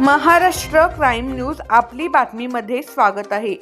Maharashtra crime news आपली बातमीमध्ये स्वागत आहे.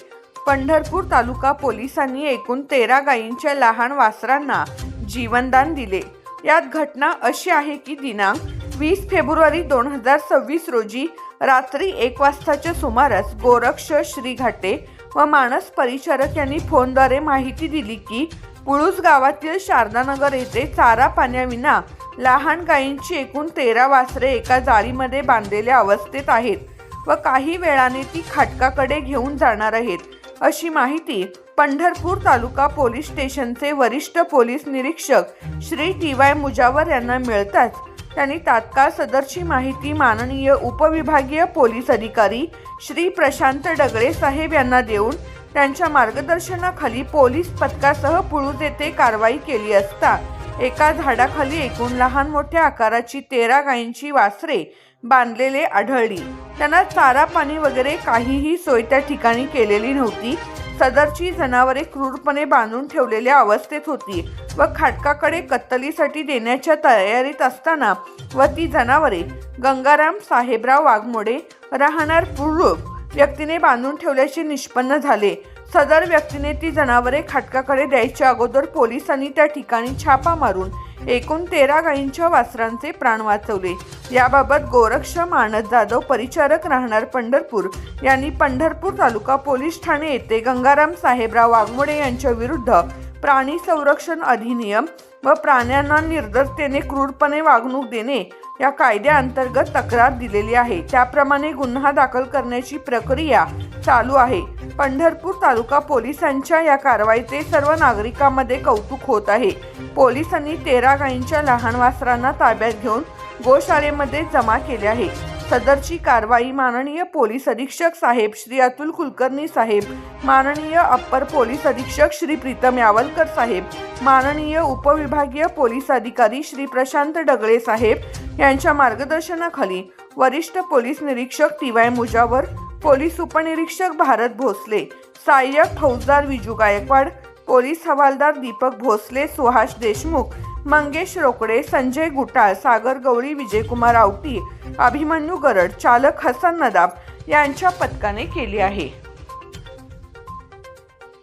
पंढरपूर तालुका पोलिसांनी एकूण तेरा गायींच्या लहान वासरांना जीवनदान दिले. यात घटना अशी आहे की दिनांक वीस फेब्रुवारी दोन हजार सव्वीस रोजी रात्री एक वाजताच्या सुमारास गोरक्ष श्री घाटे व मानस परिचारक यांनी फोनद्वारे माहिती दिली की पुळूस गावातील शारदानगर येथे चारा पाण्याविना लहान गायींची एकूण तेरा वासरे एका जाळीमध्ये बांधलेल्या अवस्थेत आहेत व काही वेळाने ती खाटकाकडे घेऊन जाणार आहेत. अशी माहिती पंढरपूर तालुका पोलीस स्टेशनचे वरिष्ठ पोलीस निरीक्षक श्री टी वाय मुजावर यांना मिळताच त्यांनी तात्काळ सदरची माहिती माननीय उपविभागीय पोलीस अधिकारी श्री प्रशांत डगळे साहेब यांना देऊन त्यांच्या मार्गदर्शनाखाली पोलीस पथकासह पुळूज येथे कारवाई केली असता एका झाडाखाली एकूण लहान मोठ्या आकाराची तेरा गायींची वासरे बांधलेले आढळली. त्यांना चारा पाणी वगैरे काहीही सोय त्या ठिकाणी केलेली नव्हती. सदरची जनावरे क्रूरपणे बांधून ठेवलेल्या अवस्थेत होती व खाटकाकडे कत्तलीसाठी देण्याच्या तयारीत असताना व ती जनावरे गंगाराम साहेबराव वाघमोडे राहणार पूर्व व्यक्तीने बांधून ठेवल्याचे निष्पन्न झाले. सदर व्यक्तीने ती जनावरे खाटकाकडे द्यायच्या अगोदर पोलिसांनी त्या ठिकाणी छापा मारून एकूण तेरा गायींच्या वासरांचे प्राण वाचवले. याबाबत गोरक्ष मानस जाधव परिचारक राहणार पंढरपूर यांनी पंढरपूर तालुका पोलीस ठाणे येथे गंगाराम साहेबराव वाघमोडे यांच्या विरुद्ध प्राणी संरक्षण अधिनियम व प्राण्यांना निर्दयतेने क्रूरपणे वागणूक देणे या कायद्याअंतर्गत तक्रार दिलेली आहे. त्याप्रमाणे गुन्हा दाखल करण्याची प्रक्रिया चालू आहे. पंढरपूर तालुका पोलिसांच्या या कारवाईचे सर्व नागरिकांमध्ये कौतुक होत आहे. पोलिसांनी तेरा गायींच्या लहान वासरांना ताब्यात घेऊन गोशाळेमध्ये जमा केले आहे. सदरची कारवाई माननीय पोलीस अधीक्षक साहेब श्री अतुल कुलकर्णी साहेब माननीय अप्पर पोलीस अधीक्षक श्री प्रीतम यावलकर साहेब माननीय उपविभागीय पोलीस अधिकारी श्री प्रशांत डगळे साहेब यांच्या मार्गदर्शनाखाली वरिष्ठ पोलीस निरीक्षक टी वाय मुजावर पोलीस उपनिरीक्षक भारत भोसले सहाय्यक फौजदार विजू गायकवाड पोलीस हवालदार दीपक भोसले सुहास देशमुख मंगेश रोकडे संजय गुटाळ सागर गवळी विजयकुमार आवटी अभिमन्यू गरड चालक हसन नदाब यांच्या पथकाने केली आहे.